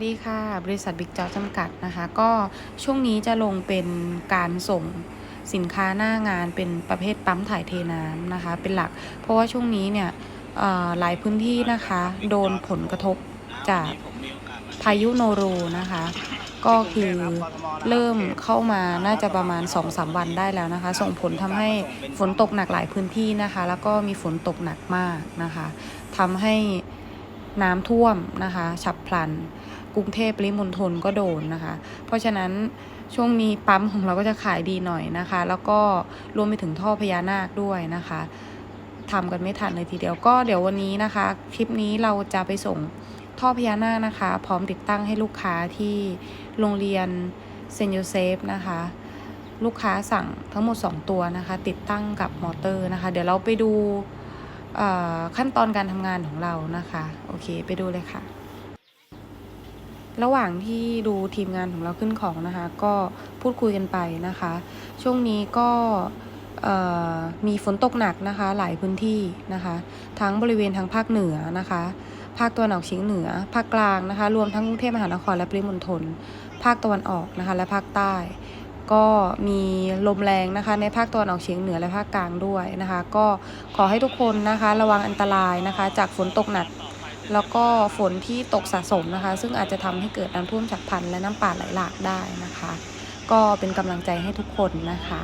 วัสดีค่ะ บริษัทบิ๊กจอจำกัดนะคะ ก็ช่วงนี้จะลงเป็นการส่งสินค้าหน้างานเป็นประเภทปั๊มถ่ายเทน้ำนะคะ เป็นหลัก เพราะว่าช่วงนี้เนี่ยหลายพื้นที่นะคะ โดนผลกระทบจากพายุโนรูนะคะ ก็คือเริ่มเข้ามาน่าจะประมาณ 2-3 วันได้แล้วนะคะ ส่งผลทำให้ฝนตกหนักหลายพื้นที่นะคะ แล้วก็มีฝนตกหนักมากนะคะทำให้น้ำท่วมนะคะ ฉับพลัน รุงเทพปริมณฑลก็โดนนะคะ เพราะฉะนั้นช่วงนี้ปั๊มของเราก็จะขายดีหน่อยนะคะ แล้วก็รวมไปถึงท่อพญานาคด้วยนะคะทำกันไม่ทันเลยทีเดียวก็เดี๋ยววันนี้นะคะ คลิปนี้เราจะไปส่งท่อพญานาคนะคะ พร้อมติดตั้งให้ลูกค้าที่โรงเรียนเซนโยเซฟนะคะ ลูกค้าสั่งทั้งหมด 2 ตัวนะคะ ติดตั้งกับมอเตอร์นะคะ เดี๋ยวเราไปดูขั้นตอนการทำงานของเรานะคะ โอเค ไปดูเลยค่ะ ระหว่างที่ดูทีมงานของเราขึ้นของนะคะ ก็พูดคุยกันไปนะคะ ช่วงนี้ก็มีฝนตกหนักนะคะ หลายพื้นที่นะคะ ทั้งบริเวณทางภาคเหนือนะคะ ภาคตะวันออกเฉียงเหนือ ภาคกลางนะคะ รวมทั้งกรุงเทพมหานครและปริมณฑลภาคตะวันออกนะคะ และภาคใต้ ก็มีลมแรงนะคะ ในภาคตะวันออกเฉียงเหนือและภาคกลางด้วยนะคะ ก็ขอให้ทุกคนนะคะ ระวังอันตรายนะคะ จากฝนตกหนัก แล้วก็ฝนที่ตกสะสมนะคะ ซึ่งอาจจะทำให้เกิดน้ำท่วมฉับพลันและน้ำป่าไหลหลากได้นะคะ ก็เป็นกำลังใจให้ทุกคนนะคะ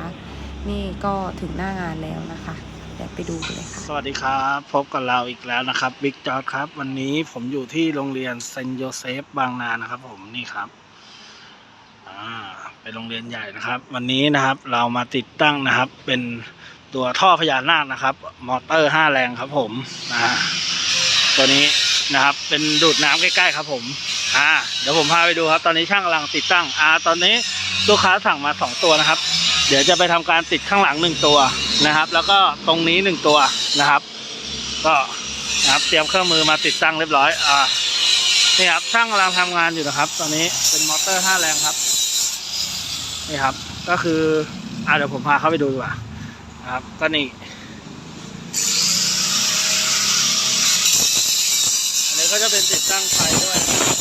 นี่ก็ถึงหน้างานแล้วนะคะเดี๋ยวไปดูกันเลยค่ะ สวัสดีครับ พบกับเราอีกแล้วนะครับบิ๊กจอร์ดครับ วันนี้ผมอยู่ที่โรงเรียนเซนโยเซฟบางนานะครับ ผมนี่ครับอ่าเป็นโรงเรียนใหญ่นะครับ วันนี้นะครับเรามาติดตั้งนะครับ เป็นตัวท่อพญานาคนะครับ มอเตอร์ห้าแรงครับผมนะตัวนี้ นะครับ เป็นดูดน้ำใกล้ๆครับ ผม อ่า เดี๋ยวผมพาไปดูครับ ตอนนี้ช่างกำลังติดตั้ง อ่า ตอนนี้ลูกค้าสั่งมาสองตัวนะครับ เดี๋ยวจะไปทำการติดข้างหลังหนึ่งตัวนะครับ แล้วก็ตรงนี้หนึ่งตัวนะครับ ก็นะครับเตรียมเครื่องมือมาติดตั้งเรียบร้อย อ่า นี่ครับช่างกำลังทำงานอยู่นะครับ ตอนนี้เป็นมอเตอร์ห้าแรงครับ นี่ครับ ก็คือ อ่าเดี๋ยวผมพาเข้าไปดูดีกว่าครับ ก็นี่ อันนี้ ก็จะเป็นติดตั้งไฟด้วยนะครับ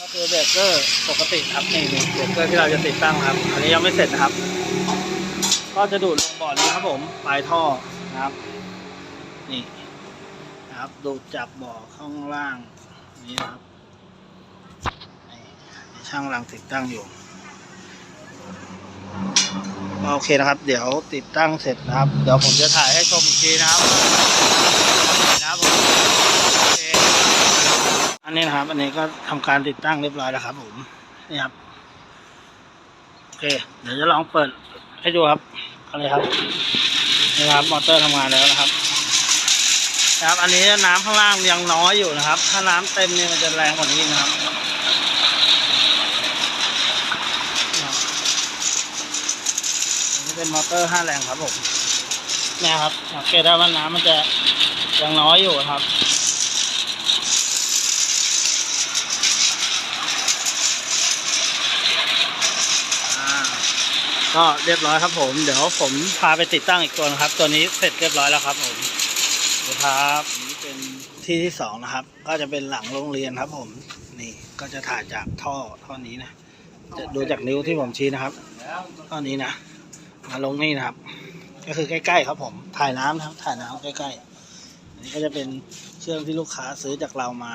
ก็คือเบรกเกอร์ปกติครับนี่เบรกเกอร์ที่เราจะติดตั้งครับ อันนี้ยังไม่เสร็จนะครับ ก็จะดูดลงบ่อนี้ครับผมปลายท่อนะครับ นี่นะครับดูดจากบ่อข้างล่างนี่ครับช่างกำลังติดตั้งอยู่โอเคนะครับ เดี๋ยวติดตั้งเสร็จนะครับ เดี๋ยวผมจะถ่ายให้ชมอีกทีนะครับนะครับผม อันนี้นะครับ อันนี้ก็ทำการติดตั้งเรียบร้อยแล้วครับ ผมนี่ครับโอเค เดี๋ยวจะลองเปิดให้ดูครับอะไรครับนี่ครับมอเตอร์ทำงานแล้วนะครับนะครับ อันนี้น้ำข้างล่างยังน้อยอยู่นะครับ ถ้าน้ำเต็มนี่มันจะแรงกว่านี้นะครับนี่เป็นมอเตอร์ห้าแรงครับผมนี่ครับสังเกตได้ว่าน้ำมันจะยังน้อยอยู่ครับ ก็เรียบร้อยครับผม เดี๋ยวผมพาไปติดตั้งอีกตัวนะครับ ตัวนี้เสร็จเรียบร้อยแล้วครับผมเดี๋ยวครับนี่เป็นที่ที่สองนะครับ ก็จะเป็นหลังโรงเรียนครับ ผม นี่ก็จะถ่ายจากท่อท่อนี้นะ จะดูจากนิ้วที่ผมชี้นะครับท่อนี้นะ มาลงนี่นะครับ ก็คือใกล้ ๆ ครับผม ถ่ายน้ำนะครับ ถ่ายน้ำใกล้ๆอันนี้ก็จะเป็นเครื่องที่ลูกค้าซื้อจากเรามา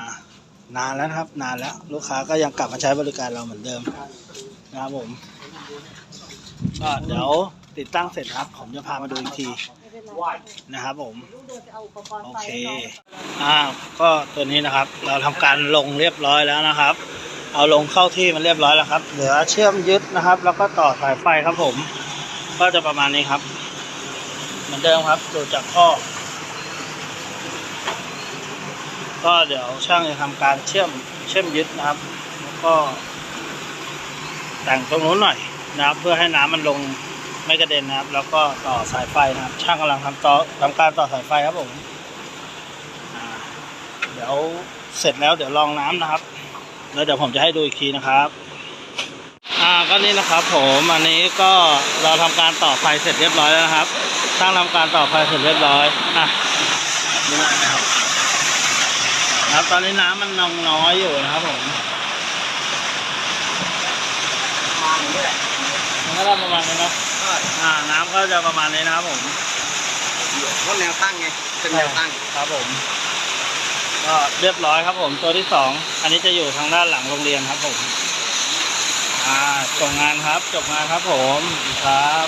นานแล้วครับ นานแล้ว ลูกค้าก็ยังกลับมาใช้บริการเราเหมือนเดิมนะครับผมก็เดี๋ยวติดตั้งเสร็จนะครับ ผมจะพามาดูอีกทีนะครับผมโอเคอ่าก็ตัวนี้นะครับ เราทำการลงเรียบร้อยแล้วนะครับ เอาลงเข้าที่มันเรียบร้อยแล้วครับ เหลือเชื่อมยึดนะครับ แล้วก็ต่อสายไฟครับผม ก็จะประมาณนี้ครับ เหมือนเดิมครับดูจากท่อ ก็เดี๋ยวช่างจะทำการเชื่อมเชื่อมยึดนะครับ แล้วก็ แต่งตรงนู้นหน่อยนะครับ เพื่อให้น้ำมันลงไม่กระเด็นนะครับ แล้วก็ต่อสายไฟนะครับ ช่างกำลังทำต่อทำการต่อสายไฟครับผมเดี๋ยวเสร็จแล้วเดี๋ยวลองน้ำนะครับ แล้วเดี๋ยวผมจะให้ดูอีกทีนะครับอ่าก็นี่นะครับผมอันนี้ก็เราทำการต่อไฟเสร็จเรียบร้อยแล้วนะครับช่างทำการต่อไฟเสร็จเรียบร้อยอะ ตอนนี้น้ำมันนองน้อยอยู่นะครับผมมันก็ประมาณนี้เนาะอ่น้ำก็จะประมาณนี้นะครับผมเพาแนวตั้งไงเป็นแนวตั้งครับผม ก็เรียบร้อยครับผม ตัวที่สอง อันนี้จะอยู่ทางด้านหลังโรงเรียนครับผม อ่าส่งานครับ จบงานครับผม ครับ